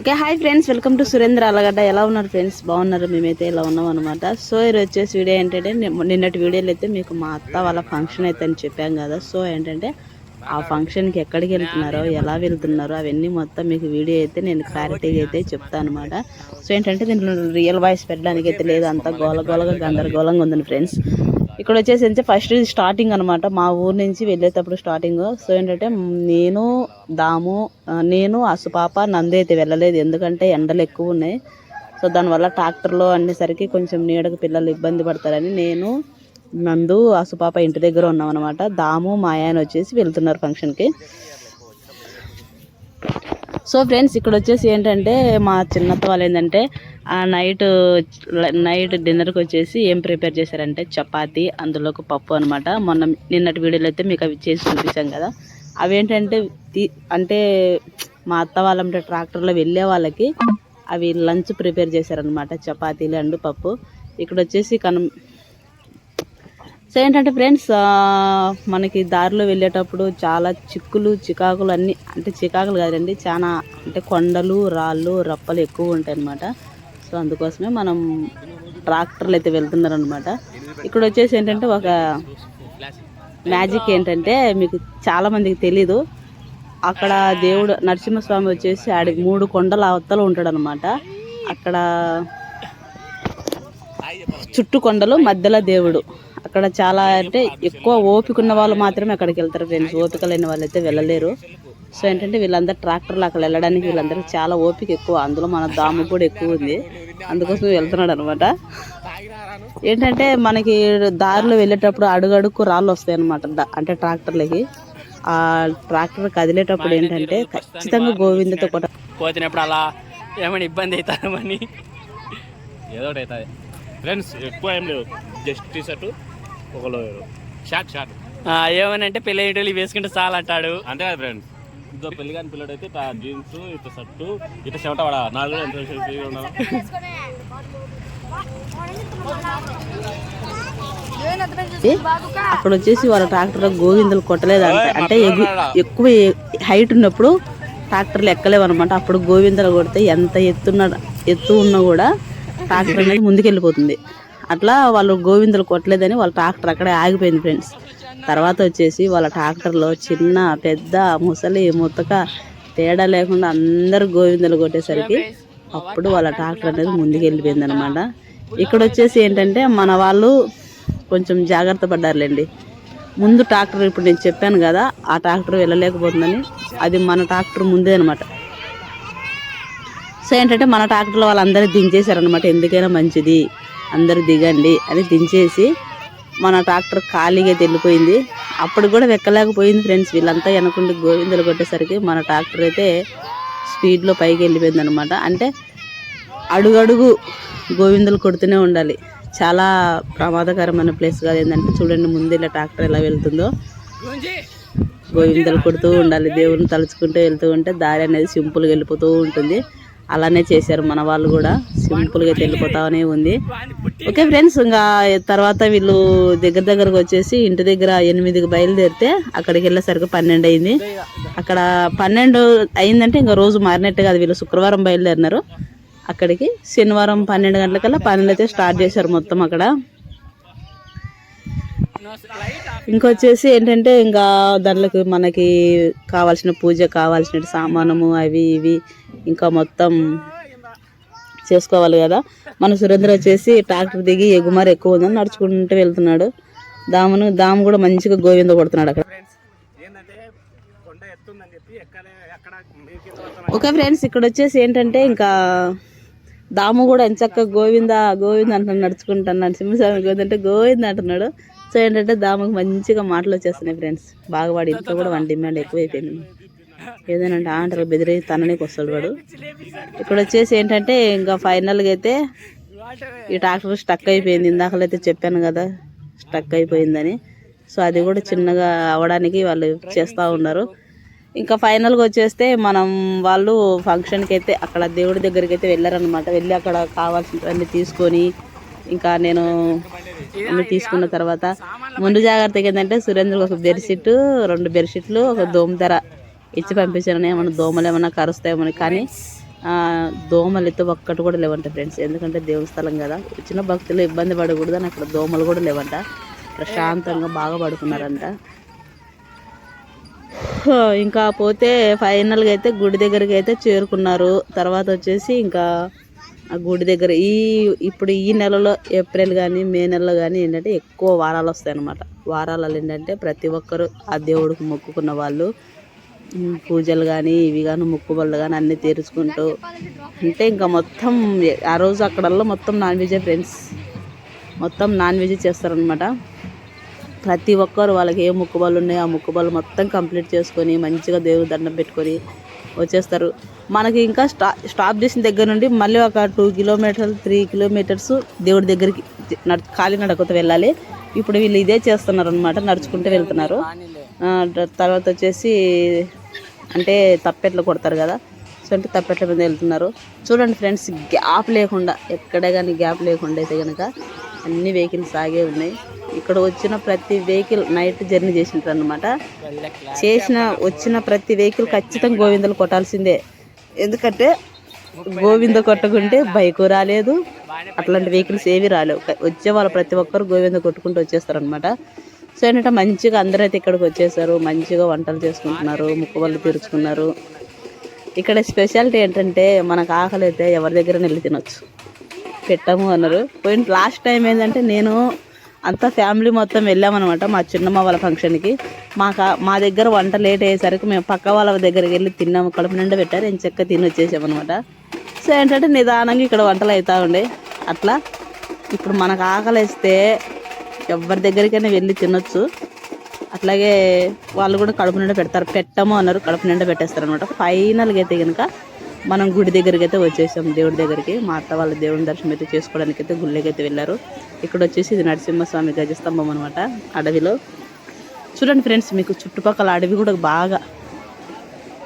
Okay hi friends welcome to Surendra Alagadda. ఎలా ఉన్నారు friends? బాగున్నారు? మేమైతే ఇలా ఉన్నాం అనమాట సో ఇది వచ్చేసి వీడియో ఏంటంటే నిన్నటి వీడియోలో అయితే మీకు మా అత్త వాళ్ళ ఫంక్షన్ అయితే అని చెప్పాం కదా. సో ఏంటంటే ఆ ఫంక్షన్కి ఎక్కడికి వెళ్తున్నారో ఎలా వెళ్తున్నారో అవన్నీ మొత్తం మీకు వీడియో అయితే నేను క్లారిటీగా అయితే చెప్తాను అనమాట సో ఏంటంటే దీంట్లో రియల్ వాయిస్ పెట్టడానికి అయితే లేదు. అంత గోల గోలగా గందరగోళంగా ఉందండి ఫ్రెండ్స్. ఇక్కడ వచ్చేసి ఏంటంటే ఫస్ట్ స్టార్టింగ్ అనమాట మా ఊరు నుంచి వెళ్ళేటప్పుడు స్టార్టింగ్ సో ఏంటంటే నేను దాము నేను అసుపాప నంది అయితే వెళ్ళలేదు. ఎందుకంటే ఎండలు ఎక్కువ ఉన్నాయి. సో దానివల్ల ట్రాక్టర్లో అనేసరికి కొంచెం నీడకు పిల్లలు ఇబ్బంది పడతారని నేను నందు అసుపాప ఇంటి దగ్గర ఉన్నాం అనమాట దాము ఆయన వచ్చేసి వెళ్తున్నారు ఫంక్షన్కి సో ఫ్రెండ్స్ ఇక్కడ వచ్చేసి ఏంటంటే మా చిన్నత్త వాళ్ళు ఏంటంటే ఆ నైట్ నైట్ డిన్నర్కి వచ్చేసి ఏం ప్రిపేర్ చేశారంటే చపాతి అందులోకి పప్పు అనమాట మొన్న నిన్నటి వీడియోలో అయితే మీకు అవి చేసి చూపించాం కదా. అవేంటంటే తీ- అంటే మా అత్త వాళ్ళంటే ట్రాక్టర్లో వెళ్ళే వాళ్ళకి అవి లంచ్ ప్రిపేర్ చేశారనమాట చపాతీలు అండ్ పప్పు. ఇక్కడ వచ్చేసి కనం సో ఏంటంటే ఫ్రెండ్స్ మనకి దారిలో వెళ్ళేటప్పుడు చాలా చిక్కులు చికాకులు అన్నీ అంటే చికాకులు కాదండి చాలా అంటే కొండలు రాళ్ళు రప్పలు ఎక్కువ ఉంటాయి అన్నమాట సో అందుకోసమే మనం ట్రాక్టర్లు అయితే వెళ్తున్నారు అనమాట ఇక్కడ వచ్చేసి ఏంటంటే ఒక మ్యాజిక్ ఏంటంటే మీకు చాలామందికి తెలీదు. అక్కడ దేవుడు నరసింహస్వామి వచ్చేసి ఆడి మూడు కొండల అవతల ఉంటాడు అనమాట అక్కడ చుట్టు కొండలు మధ్యలో దేవుడు. అక్కడ చాలా అంటే ఎక్కువ ఓపిక ఉన్న వాళ్ళు మాత్రమే అక్కడికి వెళ్తారు ఫ్రెండ్స్ ఓపిక లేని వాళ్ళు అయితే వెళ్ళలేరు. సో ఏంటంటే వీళ్ళందరూ ట్రాక్టర్లు అక్కడ వెళ్ళడానికి వీళ్ళందరూ చాలా ఓపిక ఎక్కువ. అందులో మన దాము కూడా ఎక్కువ ఉంది. అందుకోసం వెళ్తున్నాడు అనమాట ఏంటంటే మనకి దారిలో వెళ్ళేటప్పుడు అడుగడుక్కు రాళ్ళు వస్తాయి అనమాట అంటే ట్రాక్టర్లకి ఆ ట్రాక్టర్ కదిలేటప్పుడు ఏంటంటే ఖచ్చితంగా గోవిందతో కొట్ట పోతున్నప్పుడు అలా ఏమైనా ఇబ్బంది అవుతామని ఏదో ఒకటి అవుతుంది. ఫ్రెండ్స్ ఎక్కువ ఏం లేవు. జస్ట్ టీ షర్ట్ ఒక లోయర్ షార్ట్ షార్ట్ ఏమని అంటే పెళ్ళి ఇటలీ వేసుకుంటే చాలా అంటాడు. అంతే కదా ఫ్రెండ్స్ ఇదో పెళ్ళి కాని పిల్లడు అయితే ఇట్లా జీన్స్ ఇట్లా షర్టు ఇట్లా చెమట పడ. నాలుగు ఎంత ఉన్నాను అక్కడ వచ్చేసి వాళ్ళ ట్రాక్టర్ గోవిందులు కొట్టలేదు అంట ఎక్కువ హైట్ ఉన్నప్పుడు ట్రాక్టర్లు ఎక్కలేవు అనమాట అప్పుడు గోవిందలు కొడితే ఎంత ఎత్తున్న ఎత్తు ఉన్నా కూడా ట్రాక్టర్ అనేది ముందుకెళ్ళిపోతుంది. అట్లా వాళ్ళు గోవిందలు కొట్టలేదని వాళ్ళ ట్రాక్టర్ అక్కడే ఆగిపోయింది ఫ్రెండ్స్. తర్వాత వచ్చేసి వాళ్ళ ట్రాక్టర్లో చిన్న పెద్ద ముసలి ముతక తేడా లేకుండా అందరు గోవిందలు కొట్టేసరికి అప్పుడు వాళ్ళ ట్రాక్టర్ అనేది ముందుకు వెళ్ళిపోయింది అనమాట ఇక్కడ వచ్చేసి ఏంటంటే మన వాళ్ళు కొంచెం జాగ్రత్త పడ్డారులేండి. ముందు ట్రాక్టర్ ఇప్పుడు నేను చెప్పాను కదా ఆ ట్రాక్టర్ వెళ్ళలేకపోతుందని అది మన ట్రాక్టర్ ముందే అనమాట సో ఏంటంటే మన ట్రాక్టర్లో వాళ్ళందరూ దించేశారనమాట ఎందుకైనా మంచిది. అందరూ దిగండి అని దించేసి మన ట్రాక్టర్ ఖాళీగా తెల్లిపోయింది వెళ్ళిపోయింది. అప్పుడు కూడా వెక్కలేకపోయింది ఫ్రెండ్స్. వీళ్ళంతా వెనకుండి గోవిందలు కొట్టేసరికి మన ట్రాక్టర్ అయితే స్పీడ్లో పైకి వెళ్ళిపోయింది అనమాట అంటే అడుగడుగు గోవిందలు కొడుతూనే ఉండాలి. చాలా ప్రమాదకరమైన ప్లేస్ కాదు. ఏంటంటే చూడండి ముందు ఇలా ట్రాక్టర్ ఎలా వెళ్తుందో. గోవిందలు కొడుతూ ఉండాలి. దేవుని తలుచుకుంటూ వెళ్తూ ఉంటే దారి అనేది సింపుల్గా వెళ్ళిపోతూ ఉంటుంది. అలానే చేశారు మన వాళ్ళు కూడా. సింపుల్గా అయితే వెళ్ళిపోతానే ఉంది. ఓకే ఫ్రెండ్స్ ఇంకా తర్వాత వీళ్ళు దగ్గర దగ్గరకు వచ్చేసి ఇంటి దగ్గర ఎనిమిదికి బయలుదేరితే అక్కడికి వెళ్ళేసరికి పన్నెండు అయింది. అక్కడ పన్నెండు అయిందంటే ఇంకా రోజు మారినట్టు కాదు. వీళ్ళు శుక్రవారం బయలుదేరినారు. అక్కడికి శనివారం పన్నెండు గంటలకల్లా పనులు అయితే స్టార్ట్ చేశారు మొత్తం అక్కడ. ఇంకొచ్చేసి ఏంటంటే ఇంకా దాంట్లోకి మనకి కావాల్సిన పూజ కావాల్సిన సామానము అవి ఇవి ఇంకా మొత్తం చేసుకోవాలి కదా. మన సురేంద్ర వచ్చేసి ట్రాక్టర్ దిగి ఎగుమారు ఎక్కువ ఉందని నడుచుకుంటూ వెళ్తున్నాడు. దామును దాము కూడా మంచిగా గోవింద కొడుతున్నాడు అక్కడ. ఓకే ఫ్రెండ్స్ ఇక్కడ వచ్చేసి ఏంటంటే ఇంకా దాము కూడా ఎంచక్క గోవింద గోవింద అంటున్నాడు నడుచుకుంటాను నరసింహస్వామి గోవింద అంటే గోవింద అంటున్నాడు. సో ఏంటంటే దామకు మంచిగా మాటలు వచ్చేస్తున్నాయి ఫ్రెండ్స్ బాగా వాడి ఇంట్లో కూడా వాడి డిమాండ్ ఎక్కువైపోయింది. ఏదైనా అంటే ఆంటర్ బెదిరి తననికి వస్తాడు వాడు. ఇక్కడ వచ్చేసి ఏంటంటే ఇంకా ఫైనల్గా అయితే ఈ ట్రాక్టర్ స్టక్ అయిపోయింది. ఇందాకలైతే చెప్పాను కదా స్టక్ అయిపోయిందని. సో అది కూడా చిన్నగా అవడానికి వాళ్ళు చేస్తూ ఉన్నారు. ఇంకా ఫైనల్గా వచ్చేస్తే మనం వాళ్ళు ఫంక్షన్కి అయితే అక్కడ దేవుడి దగ్గరికి అయితే వెళ్ళారనమాట వెళ్ళి అక్కడ కావాల్సినవన్నీ తీసుకొని ఇంకా నేను అన్నీ తీసుకున్న తర్వాత ముందు జాగ్రత్తగా ఏంటంటే సురేంద్రకి ఒక బెడ్షీట్ రెండు బెడ్షీట్లు ఒక దోమ ఇచ్చి పంపించాను ఏమన్నా దోమలు ఏమన్నా కరుస్తాయేమని కానీ ఆ, దోమలు అయితే ఒక్కటి కూడా లేవంట ఫ్రెండ్స్ ఎందుకంటే దేవస్థలం కదా. చిన్న భక్తులు ఇబ్బంది పడకూడదు అని అక్కడ దోమలు కూడా లేవంట. ప్రశాంతంగా బాగా పడుకున్నారంట. ఇంకా పోతే ఫైనల్గా అయితే గుడి దగ్గరికి అయితే చేరుకున్నారు. తర్వాత వచ్చేసి ఇంకా ఆ గుడి దగ్గర ఈ ఇప్పుడు ఈ నెలలో ఏప్రిల్ కానీ మే నెలలో కానీ ఏంటంటే ఎక్కువ వారాలు వస్తాయి అన్నమాట వారాలలో ఏంటంటే ప్రతి ఒక్కరు ఆ దేవుడికి మొక్కుకున్న వాళ్ళు పూజలు కానీ ఇవి కానీ మొక్కుబళ్ళు కానీ అన్నీ తీర్చుకుంటూ అంటే ఇంకా మొత్తం ఆ రోజు అక్కడల్లో మొత్తం నాన్ వెజే ఫ్రెండ్స్. మొత్తం నాన్ వెజ్ చేస్తారనమాట ప్రతి ఒక్కరు వాళ్ళకి ఏ ముక్కుబళ్ళు ఉన్నాయో ఆ ముక్కుబళ్ళు మొత్తం కంప్లీట్ చేసుకొని మంచిగా దేవుడి దండం పెట్టుకొని వచ్చేస్తారు. మనకి ఇంకా స్టా స్టాప్ చేసిన దగ్గర నుండి మళ్ళీ ఒక టూ కిలోమీటర్స్ త్రీ కిలోమీటర్స్ దేవుడి దగ్గరికి నడు ఖాళీ నడకతో వెళ్ళాలి. ఇప్పుడు వీళ్ళు ఇదే చేస్తున్నారు అనమాట నడుచుకుంటూ వెళ్తున్నారు. తర్వాత వచ్చేసి అంటే తప్పెట్లు కొడతారు కదా సో అంటే తప్పెట్ల మీద వెళ్తున్నారు. చూడండి ఫ్రెండ్స్ గ్యాప్ లేకుండా ఎక్కడ కానీ గ్యాప్ లేకుండా అయితే కనుక అన్ని వెహికల్స్ ఆగే ఉన్నాయి. ఇక్కడ వచ్చిన ప్రతి వెహికల్ నైట్ జర్నీ చేసింటారు అనమాట చేసిన వచ్చిన ప్రతి వెహికల్ ఖచ్చితంగా గోవిందలు కొట్టాల్సిందే. ఎందుకంటే గోవింద కొట్టకుంటే బైక్ రాలేదు. అట్లాంటి వెహికల్స్ ఏవి రాలేవు. వచ్చే వాళ్ళు ప్రతి ఒక్కరు గోవింద కొట్టుకుంటూ వచ్చేస్తారు అనమాట సో ఏంటంటే మంచిగా అందరైతే ఇక్కడికి వచ్చేసారు. మంచిగా వంటలు చేసుకుంటున్నారు. ముక్కుబళ్ళు తీర్చుకున్నారు. ఇక్కడ స్పెషాలిటీ ఏంటంటే మనకు ఆకలి అయితే ఎవరి దగ్గర వెళ్ళి తినొచ్చు. పెట్టాము అన్నారు. పోయిన లాస్ట్ టైం ఏంటంటే నేను అంతా ఫ్యామిలీ మొత్తం వెళ్ళామన్నమాట మా చిన్నమ్మ వాళ్ళ ఫంక్షన్కి మాకు మా దగ్గర వంట లేట్ అయ్యేసరికి మేము పక్క వాళ్ళ దగ్గరికి వెళ్ళి తిన్నాము కడుపు నిండా పెట్టారు నేను చెక్క తిని వచ్చేసామన్నమాట సో ఏంటంటే నిదానంగా ఇక్కడ వంటలు అవుతూ ఉండే. అట్లా ఇప్పుడు మనకు ఆకలిస్తే ఎవరి దగ్గరికైనా వెళ్ళి తినొచ్చు. అట్లాగే వాళ్ళు కూడా కడుపు నిండా పెడతారు. పెట్టము అన్నారు కడుపు నిండా పెట్టేస్తారు అనమాట ఫైనల్గా అయితే కనుక మనం గుడి దగ్గరికి అయితే వచ్చేసాం. దేవుడి దగ్గరికి. మా అత్త వాళ్ళ దేవుని దర్శనం అయితే చేసుకోవడానికి అయితే గుళ్ళకి అయితే వెళ్ళారు. ఇక్కడ వచ్చేసి ఇది నరసింహస్వామి గజస్తంభం అనమాట అడవిలో. చూడండి ఫ్రెండ్స్ మీకు చుట్టుపక్కల అడవి కూడా బాగా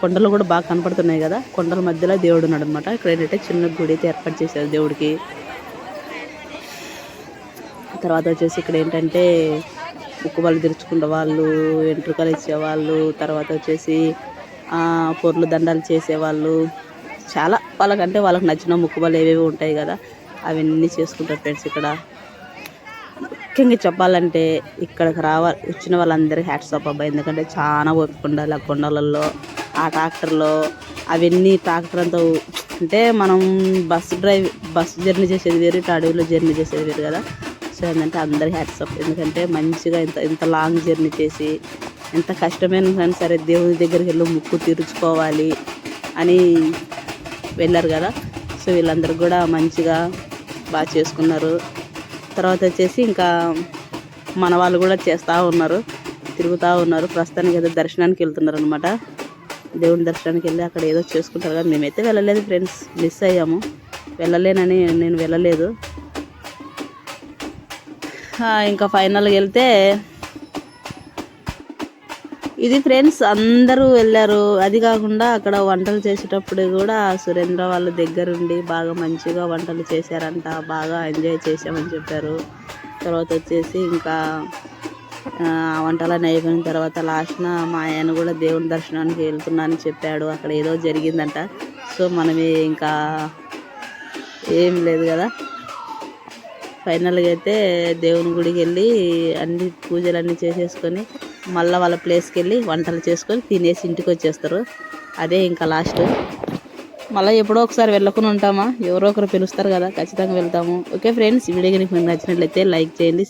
కొండలు కూడా బాగా కనపడుతున్నాయి కదా. కొండల మధ్యలో దేవుడు ఉన్నాడు అనమాట ఇక్కడ ఏంటంటే చిన్న గుడి అయితే ఏర్పాటు చేశారు దేవుడికి. తర్వాత వచ్చేసి ఇక్కడ ఏంటంటే ముక్కుబళ్ళు తెరుచుకున్న వాళ్ళు వెంట్రుకలు ఇచ్చేవాళ్ళు తర్వాత వచ్చేసి పొర్లు దండాలు చేసేవాళ్ళు చాలా వాళ్ళకంటే వాళ్ళకి నచ్చిన ముక్కుబళ్ళు ఏవేవి ఉంటాయి కదా అవన్నీ చేసుకుంటారు ఫ్రెండ్స్ ఇక్కడ. ముఖ్యంగా చెప్పాలంటే ఇక్కడికి రావాలి వచ్చిన వాళ్ళందరికీ హ్యాట్స్ ఆఫ్ అబ్బాయి ఎందుకంటే చాలా ఓపిక ఉండాలి ఆ కొండలలో ఆ ట్రాక్టర్లో. అవన్నీ ట్రాక్టర్ అంతా అంటే మనం బస్సు డ్రైవ్ బస్సు జర్నీ చేసేది వేరు ఇటు అడవిలో జర్నీ చేసేది వేరు కదా. సో ఏంటంటే అందరి హ్యాట్స్ ఆఫ్ ఎందుకంటే మంచిగా ఇంత ఇంత లాంగ్ జర్నీ చేసి ఎంత కష్టమైన కానీ సరే దేవుని దగ్గరికి వెళ్ళి ముక్కు తీర్చుకోవాలి అని వెళ్ళారు కదా. సో వీళ్ళందరూ కూడా మంచిగా బాగా చేసుకున్నారు. తర్వాత వచ్చేసి ఇంకా మన వాళ్ళు కూడా చేస్తూ ఉన్నారు. తిరుగుతూ ఉన్నారు. ప్రస్తుతానికి ఏదో దర్శనానికి వెళ్తున్నారు అనమాట దేవుని దర్శనానికి వెళ్ళి అక్కడ ఏదో చేసుకుంటారు కదా. మేమైతే వెళ్ళలేదు ఫ్రెండ్స్. మిస్ అయ్యాము. వెళ్ళలేనని నేను వెళ్ళలేదు. ఇంకా ఫైనల్గా వెళ్తే ఇది ఫ్రెండ్స్ అందరూ వెళ్ళారు. అది కాకుండా అక్కడ వంటలు చేసేటప్పుడు కూడా సురేంద్ర వాళ్ళ దగ్గరుండి బాగా మంచిగా వంటలు చేశారంట. బాగా ఎంజాయ్ చేసామని చెప్పారు. తర్వాత వచ్చేసి ఇంకా ఆ, వంటలన్నీ అయిపోయిన తర్వాత లాస్ట్న మా ఆయన కూడా దేవుని దర్శనానికి వెళ్తున్నానని చెప్పాడు. అక్కడ ఏదో జరిగిందంట. సో మనమే ఇంకా ఏం లేదు కదా. ఫైనల్గా అయితే దేవుని గుడికి వెళ్ళి అన్ని పూజలు అన్నీ చేసేసుకొని మళ్ళీ వాళ్ళ ప్లేస్కి వెళ్ళి వంటలు చేసుకొని తినేసి ఇంటికి వచ్చేస్తారు. అదే ఇంకా లాస్ట్. మళ్ళీ ఎప్పుడో ఒకసారి వెళ్ళకుండా ఉంటామా? ఎవరో ఒకరు పిలుస్తారు కదా ఖచ్చితంగా వెళ్తాము. ఓకే ఫ్రెండ్స్ వీడియో కనుక మీకు నచ్చినట్లయితే లైక్ చేయండి